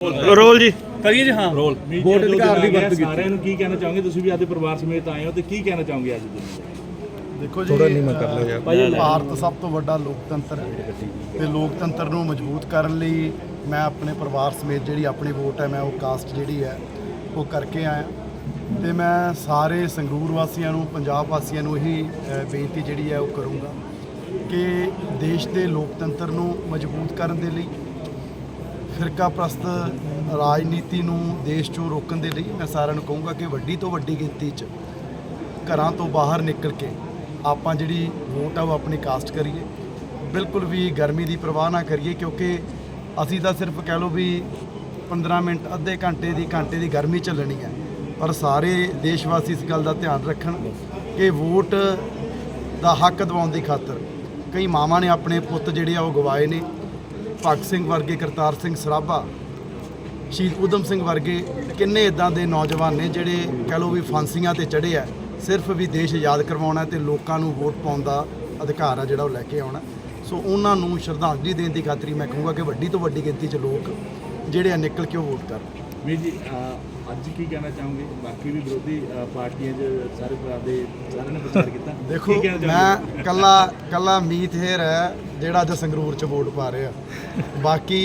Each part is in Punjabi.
ਰੋਲ ਜੀ। ਕਰੀਏ ਜੀ ਹਾਂ। ਰੋਲ। ਵੋਟ ਅਧਿਕਾਰ ਦੀ ਵਰਤ ਕੀਤੀ ਸਾਰਿਆਂ ਨੂੰ ਕੀ ਕਹਿਣਾ ਚਾਹੋਗੇ? ਤੁਸੀਂ ਵੀ ਆਪਦੇ ਪਰਿਵਾਰ ਸਮੇਤ ਆਏ ਹੋ ਤੇ ਕੀ ਕਹਿਣਾ ਚਾਹੋਗੇ ਅੱਜ ਦਿਨ? ਦੇਖੋ ਜੀ ਥੋੜਾ ਨੀਮਾ ਕਰ ਯਾਰ ਭਾਰਤ ਸਭ ਤੋਂ ਵੱਡਾ ਲੋਕਤੰਤਰ ਹੈ ਤੇ ਲੋਕਤੰਤਰ ਨੂੰ ਮਜ਼ਬੂਤ ਕਰਨ ਲਈ ਮੈਂ ਆਪਣੇ ਪਰਿਵਾਰ ਸਮੇਤ ਜਿਹੜੀ ਆਪਣੀ ਵੋਟ ਹੈ ਮੈਂ ਉਹ ਕਾਸਟ ਜਿਹੜੀ ਹੈ ਉਹ ਕਰਕੇ ਆਇਆ। ਤੇ ਮੈਂ ਸਾਰੇ ਸੰਗਰੂਰ ਵਾਸੀਆਂ ਨੂੰ ਪੰਜਾਬ ਵਾਸੀਆਂ ਨੂੰ ਇਹੀ ਬੇਨਤੀ ਜਿਹੜੀ ਹੈ ਉਹ ਕਰੂੰਗਾ ਕਿ ਦੇਸ਼ ਦੇ ਲੋਕਤੰਤਰ ਨੂੰ ਮਜ਼ਬੂਤ ਕਰਨ ਦੇ ਲਈ ਫਿਰਕਾ ਪ੍ਰਸਤ ਰਾਜਨੀਤੀ ਨੂੰ ਦੇਸ਼ ਚੋਂ ਰੋਕਣ ਦੇ ਲਈ ਮੈਂ ਸਾਰਿਆਂ ਨੂੰ ਕਹੂੰਗਾ ਕਿ ਵੱਡੀ ਤੋਂ ਵੱਡੀ ਗਿਣਤੀ 'ਚ ਘਰਾਂ ਤੋਂ ਬਾਹਰ ਨਿਕਲ ਕੇ ਆਪਾਂ ਜਿਹੜੀ ਵੋਟ ਆ ਉਹ ਆਪਣੀ ਕਾਸਟ ਕਰੀਏ। ਬਿਲਕੁਲ ਵੀ ਗਰਮੀ ਦੀ ਪਰਵਾਹ ਨਾ ਕਰੀਏ ਕਿਉਂਕਿ ਅਸੀਂ ਤਾਂ ਸਿਰਫ ਕਹਿ ਲਓ ਵੀ 15 ਮਿੰਟ, ਅੱਧੇ ਘੰਟੇ ਦੀ ਘੰਟੇ ਦੀ ਗਰਮੀ ਚੱਲਣੀ ਹੈ। ਪਰ ਸਾਰੇ ਦੇਸ਼ ਵਾਸੀ ਇਸ ਗੱਲ ਦਾ ਧਿਆਨ ਰੱਖਣ ਕਿ ਵੋਟ ਦਾ ਹੱਕ ਦਿਵਾਉਣ ਦੀ ਖਾਤਰ ਕਈ ਮਾਵਾਂ ਨੇ ਆਪਣੇ ਪੁੱਤ ਜਿਹੜੇ ਆ ਉਹ ਗਵਾਏ ਨੇ। ਭਗਤ ਸਿੰਘ ਵਰਗੇ, ਕਰਤਾਰ ਸਿੰਘ ਸਰਾਭਾ, ਸ਼ਹੀਦ ਊਧਮ ਸਿੰਘ ਵਰਗੇ ਕਿੰਨੇ ਇਦਾਂ ਦੇ ਨੌਜਵਾਨ ਨੇ ਜਿਹੜੇ ਕਹਿ ਲਓ ਵੀ ਫਾਂਸੀਆਂ ਤੇ ਚੜ੍ਹੇ ਆ। ਸਿਰਫ ਵੀ ਦੇਸ਼ ਆਜ਼ਾਦ ਕਰਵਾਉਣਾ ਤੇ ਲੋਕਾਂ ਨੂੰ ਵੋਟ ਪਾਉਣ ਦਾ ਅਧਿਕਾਰ ਆ ਜਿਹੜਾ ਉਹ ਲੈ ਕੇ ਆਉਣਾ। ਸੋ ਉਹਨਾਂ ਨੂੰ ਸ਼ਰਧਾਂਜਲੀ ਦੇਣ ਦੀ ਖਾਤਰੀ ਮੈਂ ਕਹੂੰਗਾ ਕਿ ਵੱਡੀ ਤੋਂ ਵੱਡੀ ਗਿਣਤੀ 'ਚ ਲੋਕ ਜਿਹੜੇ ਆ ਨਿਕਲ ਕੇ ਉਹ ਵੋਟ ਕਰਨ। ਮੀਰ ਜੀ ਅੱਜ ਕੀ ਕਹਿਣਾ ਚਾਹੋਗੇ? ਬਾਕੀ ਵੀ ਵਿਰੋਧੀ ਪਾਰਟੀਆਂ 'ਚ ਸਾਰੇ ਭਰਾ ਦੇ ਸਾਰਿਆਂ ਨੇ ਪ੍ਰਚਾਰ ਕੀਤਾ। ਦੇਖੋ? ਮੈਂ ਕੱਲਾ ਕੱਲਾ ਮੀਤ ਹੇਰ ਹੈ ਜਿਹੜਾ ਅੱਜ ਸੰਗਰੂਰ ਚ ਵੋਟ ਪਾ ਰਿਹਾ। ਬਾਕੀ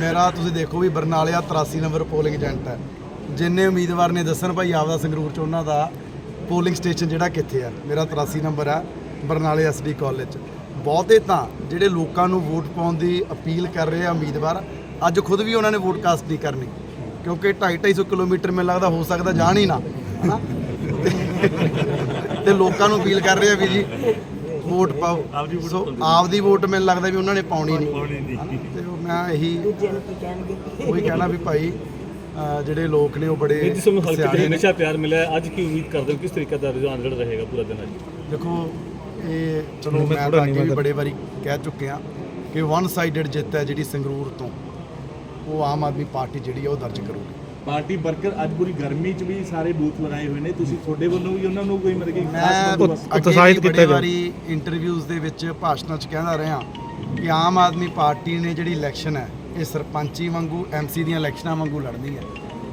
ਮੇਰਾ ਤੁਸੀਂ ਦੇਖੋ ਵੀ ਬਰਨਾਲਿਆ 83 ਨੰਬਰ ਪੋਲਿੰਗ ਏਜੰਟ ਹੈ। ਜਿੰਨੇ ਉਮੀਦਵਾਰ ਨੇ ਦੱਸਣ ਭਾਈ ਆਪਦਾ ਸੰਗਰੂਰ ਚ ਉਹਨਾਂ ਦਾ ਪੋਲਿੰਗ ਸਟੇਸ਼ਨ ਜਿਹੜਾ ਕਿੱਥੇ ਆ ਮੇਰਾ 83 ਨੰਬਰ ਹੈ ਬਰਨਾਲੇ ਐਸਡੀ ਕਾਲਜ ਬਹੁਤੇ ਤਾਂ ਜਿਹੜੇ ਲੋਕਾਂ ਨੂੰ ਵੋਟ ਪਾਉਣ ਦੀ ਅਪੀਲ ਕਰ ਰਹੇ ਆ ਉਮੀਦਵਾਰ ਅੱਜ ਖੁਦ ਵੀ ਉਹਨਾਂ ਨੇ ਵੋਟ ਕਾਸਟ ਨਹੀਂ ਕਰਨੀ। ਕਿਉਂਕਿ 2.5 250 ਕਿਲੋਮੀਟਰ ਮੈਨੂੰ ਲੱਗਦਾ ਹੋ ਸਕਦਾ ਜਾਣ ਹੀ ਨਾ ਹਨਾ? ਤੇ ਲੋਕਾਂ ਨੂੰ ਅਪੀਲ ਕਰ ਰਹੇ ਆ ਵੀ ਜੀ ਵੋਟ ਪਾਓ। ਸੋ ਆਪਦੀ ਵੋਟ ਮੈਨੂੰ ਲੱਗਦਾ ਵੀ ਉਹਨਾਂ ਨੇ ਪਾਉਣੀ ਨਹੀਂ? ਤੇ ਉਹ ਮੈਂ ਇਹੀ ਉਹੀ ਕਹਿਣਾ ਵੀ ਭਾਈ ਜਿਹੜੇ ਲੋਕ ਨੇ ਉਹ ਬੜੇ ਜਿਸ ਨੂੰ ਹਲਕੇ ਸਿਆਣੇ ਤੇ ਨੇ। ਹਮੇਸ਼ਾ ਪਿਆਰ ਮਿਲਿਆ। ਅੱਜ ਕੀ ਉਮੀਦ ਕਰਦੇ ਹੋ? ਕਿਸ ਤਰੀਕੇ ਦਾ ਰੁਝਾਨ ਜਿਹੜਾ ਰਹੇਗਾ ਪੂਰਾ ਦਿਨ ਅੱਜ? ਦੇਖੋ ਇਹ ਚਲੋ ਮੈਂ ਤਾਂ ਅੱਗੇ ਵੀ ਬੜੇ ਵਾਰੀ ਕਹਿ ਚੁੱਕਿਆ ਕਿ ਵਨ ਸਾਈਡਡ ਜਿੱਤ ਹੈ ਜਿਹੜੀ ਸੰਗਰੂਰ ਤੋਂ। ਉਹ ਆਮ ਆਦਮੀ ਪਾਰਟੀ ਜਿਹੜੀ ਆ ਉਹ ਦਰਜ ਕਰੂਗੀ। ਪਾਰਟੀ ਵਰਕਰ ਅੱਜ ਪੂਰੀ ਗਰਮੀ 'ਚ ਵੀ ਸਾਰੇ ਬੂਥ ਲਗਾਏ ਹੋਏ ਨੇ। ਤੁਸੀਂ ਤੁਹਾਡੇ ਵੱਲੋਂ ਵੀ ਉਹਨਾਂ ਨੂੰ ਕੋਈ ਮਤਲਬ ਕਿ ਮੈਂ ਖਾਸ ਉਤਸ਼ਾਹਿਤ ਕੀਤਾ ਬੜੇ ਗਿਆ। ਵਾਰੀ ਇੰਟਰਵਿਊਜ਼ ਦੇ ਵਿੱਚ ਭਾਸ਼ਣਾਂ 'ਚ ਕਹਿੰਦਾ ਰਿਹਾ ਕਿ ਆਮ ਆਦਮੀ ਪਾਰਟੀ ਨੇ ਜਿਹੜੀ ਇਲੈਕਸ਼ਨ ਹੈ ਇਹ ਸਰਪੰਚੀ ਵਾਂਗੂ ਐਮਸੀ ਦੀਆਂ ਇਲੈਕਸ਼ਨਾਂ ਵਾਂਗੂ ਲੜਨੀ ਹੈ।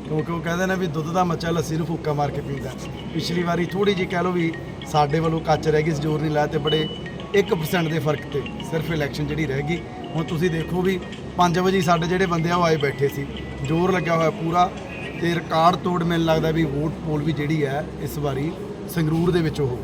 ਕਿਉਂਕਿ ਉਹ ਕਹਿੰਦੇ ਨੇ ਵੀ ਦੁੱਧ ਦਾ ਮੱਚਾ ਲੱਸੀ ਨੂੰ ਫੂਕਾ ਮਾਰ ਕੇ ਪੀਂਦਾ ਪਿਛਲੀ ਵਾਰੀ ਥੋੜੀ ਜਿਹੀ ਕਹਿ ਲਓ ਵੀ ਸਾਡੇ ਵੱਲੋਂ ਕੱਚ ਰਹਿ ਗਈ ਸੀ, ਜ਼ੋਰ ਨਹੀਂ ਲਾਇਆ ਤੇ ਬੜੇ 1% ਦੇ ਫ਼ਰਕ ਤੇ ਸਿਰਫ ਇਲੈਕਸ਼ਨ ਜਿਹੜੀ ਰਹਿ ਗਈ। ਹੁਣ ਤੁਸੀਂ ਦੇਖੋ ਵੀ 5 ਵਜੇ ਸਾਡੇ ਜਿਹੜੇ ਬੰਦੇ ਆ ਉਹ ਆਏ ਬੈਠੇ ਸੀ। ਜ਼ੋਰ ਲੱਗਿਆ ਹੋਇਆ ਪੂਰਾ ਤੇ ਰਿਕਾਰਡ ਤੋੜ ਮੈਨੂੰ ਲੱਗਦਾ ਵੀ ਵੋਟ ਪੋਲ ਵੀ ਜਿਹੜੀ ਹੈ ਇਸ ਵਾਰੀ ਸੰਗਰੂਰ ਦੇ ਵਿੱਚ ਉਹ